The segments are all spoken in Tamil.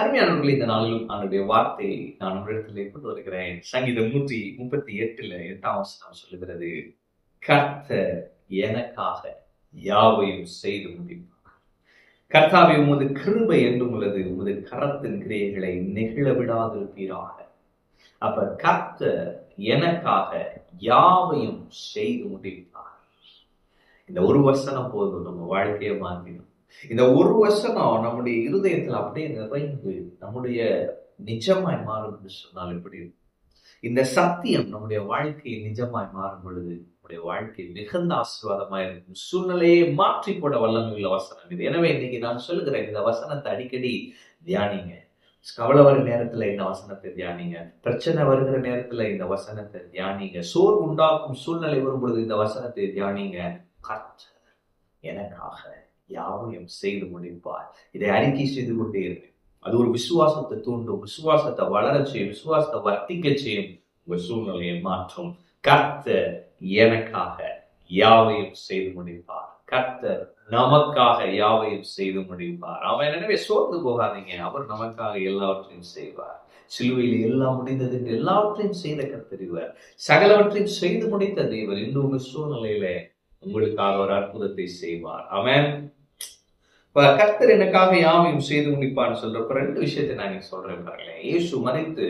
அருமையானவர்களே இந்த நாளிலும் அவனுடைய வார்த்தையை நான் உங்களிடத்திலே கொண்டு வருகிறேன். சங்கீதம் நூற்றி முப்பத்தி எட்டுல எட்டாம் வசனம் சொல்லுகிறது கர்த்த எனக்காக யாவையும் செய்து முடிப்பார். கர்த்தாவை உமது கிருபை என்றும் உள்ளது உமது கரத்தின் கிரியைகளை நெகிழ விடாதிருப்பீராக. அப்ப கர்த்த எனக்காக யாவையும் செய்து முடிப்பார். இந்த ஒரு வசனம் போதும் நம்ம வாழ்க்கையை மாற்றிடும். இந்த ஒரு வசனம் நம்முடைய இருதயத்தில் அப்படியே நிறைந்து நம்முடைய நிஜமாய் மாறும் என்று சொன்னால் எப்படி இந்த சத்தியம் நம்முடைய வாழ்க்கையை நிஜமாய் மாறும் பொழுது நம்முடைய வாழ்க்கை மிகுந்த ஆசீர்வாதமாக இருக்கும் சூழ்நிலையை மாற்றி போட வல்லமை வசனம் இது. எனவே இன்னைக்கு நான் சொல்லுகிறேன் இந்த வசனத்தை அடிக்கடி தியானிங்க. கவலை வர நேரத்துல இந்த வசனத்தை தியானிங்க. பிரச்சனை வருகிற நேரத்துல இந்த வசனத்தை தியானிங்க. சோர் உண்டாக்கும் சூழ்நிலை வரும் பொழுது இந்த வசனத்தை தியானிங்க. கர்த்தர் எனக்காக யாவையும் செய்து முடிப்பார். இதை அறிக்கை செய்து கொண்டே இருக்கு அது ஒரு விசுவாசத்தை தூண்டும் விசுவாசத்தை வளர செய்யும் விசுவாசத்தை வர்த்திக்க செய்யும் உங்க சூழ்நிலையை மாற்றும். கர்த்தர் எனக்காக யாவையும் செய்து முடிப்பார். கர்த்தர் நமக்காக யாவையும் செய்து முடிப்பார். அவன் எனவே சோர்ந்து போகாதீங்க. அவர் நமக்காக எல்லாவற்றையும் செய்வார். சிலுவையில் எல்லாம் முடிந்தது என்று எல்லாவற்றையும் செய்த கர்த்தறிவர் சகலவற்றையும் செய்து முடித்த தேவர் இந்த உங்க சூழ்நிலையில உங்களுக்காக ஒரு அற்புதத்தை செய்வார். அவன் இப்ப கர்த்தர் எனக்காக யாவையும் செய்து முடிப்பான்னு சொல்றப்ப ரெண்டு விஷயத்தை நான் இங்க சொல்றேன் பாருங்களேன். இயேசு மறைத்து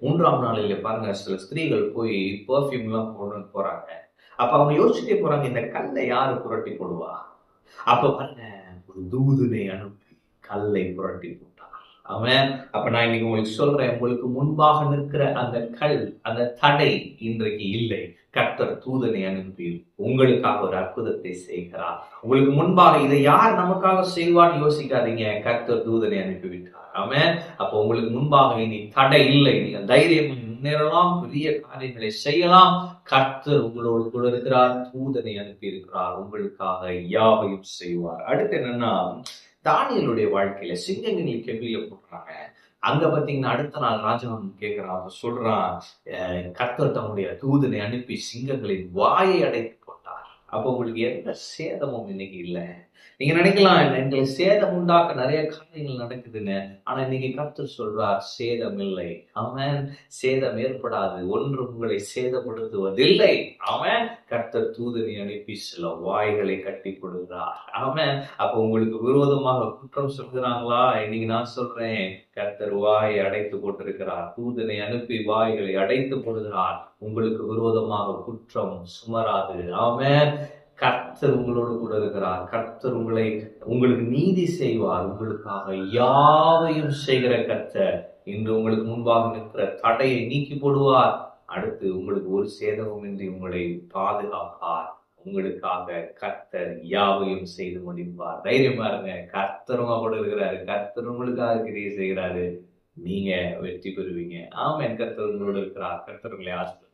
மூன்றாம் நாளில பாருங்க சில ஸ்திரீகள் போய் பெர்ஃப்யூம் எல்லாம் கொண்டு போறாங்க. அப்ப அவங்க யோசிச்சுட்டே போறாங்க இந்த கல்லை யாரு புரட்டி போடுவா? அப்ப பாருங்க ஒரு தூதுனை அனுப்பி கல்லை புரட்டி போட்டார் அவன் அப்ப நான் இன்னைக்கு உங்களுக்கு சொல்றேன் உங்களுக்கு முன்பாக நிற்கிற அந்த கல் அந்த தடை இன்றைக்கு இல்லை. கர்த்தர் தூதனை அனுப்பி உங்களுக்காக ஒரு அற்புதத்தை செய்கிறார். உங்களுக்கு முன்பாக இதை யார் நமக்காக செய்வான்னு யோசிக்காதீங்க. கர்த்தர் தூதனை அனுப்பிவிட்டார். அவன் அப்போ உங்களுக்கு முன்பாக இனி தடை இல்லை. நீங்கள் தைரியம் முன்னேறலாம் பெரிய காரியங்களை செய்யலாம். கர்த்தர் உங்களோடு கூட இருக்கிறார் தூதனை அனுப்பி இருக்கிறார் உங்களுக்காக யாவையும் செய்வார். அடுத்து என்னன்னா தானியலுடைய வாழ்க்கையில சிங்கங்களை கேள்வியில போடுறாங்க அங்க பாத்தீங்கன்னா அடுத்த நாள் ராஜவன் கேட்கிறான் அவன் சொல்றான் கர்த்தர் தன்னுடைய தூதனை அனுப்பி சிங்கங்களின் வாயை அடை அப்போ உங்களுக்கு எந்த சேதமும் இன்னைக்கு இல்லை. நீங்க நினைக்கலாம் எங்களுக்கு சேதம் உண்டாக்க நிறைய காரியங்கள் நடக்குதுன்னு. ஆனா இன்னைக்கு கர்த்தர் சொல்றார் சேதம் இல்லை. அவன் சேதம் ஏற்படாது. ஒன்று உங்களை சேதப்படுத்துவதில்லை. அவன் கர்த்தர் தூதனை அனுப்பி சில வாய்களை கட்டி கொடுக்கிறார். அவன் அப்ப உங்களுக்கு விரோதமாக குற்றம் சொல்கிறாங்களா? இன்னைக்கு நான் சொல்றேன் கர்த்தர் வாயை அடைத்து போட்டிருக்கிறார் தூதனை அனுப்பி வாய்களை அடைத்து போடுகிறார் உங்களுக்கு விரோதமாக குற்றம் சுமராது. அவன் கர்த்தர் உங்களோடு கூட இருக்கிறார். கர்த்தர் உங்களை உங்களுக்கு நீதி செய்வார். உங்களுக்காக யாவையும் செய்கிற கர்த்தர் இன்று உங்களுக்கு முன்பாக நிற்கிற தடையை நீக்கி போடுவார். அடுத்து உங்களுக்கு ஒரு சேதமும் இன்றி உங்களை பாதுகாப்பார். உங்களுக்காக கர்த்தர் யாவையும் செய்து முடிப்பார். தைரியமா இருங்க. கர்த்தருமா கூட இருக்கிறாரு. கர்த்தர் உங்களுக்காக கிரியை செய்கிறாரு. நீங்க வெற்றி பெறுவீங்க. ஆமா என் கர்த்தர் உங்களோட இருக்கிறார். கர்த்தர் உங்களை ஆசிரியர்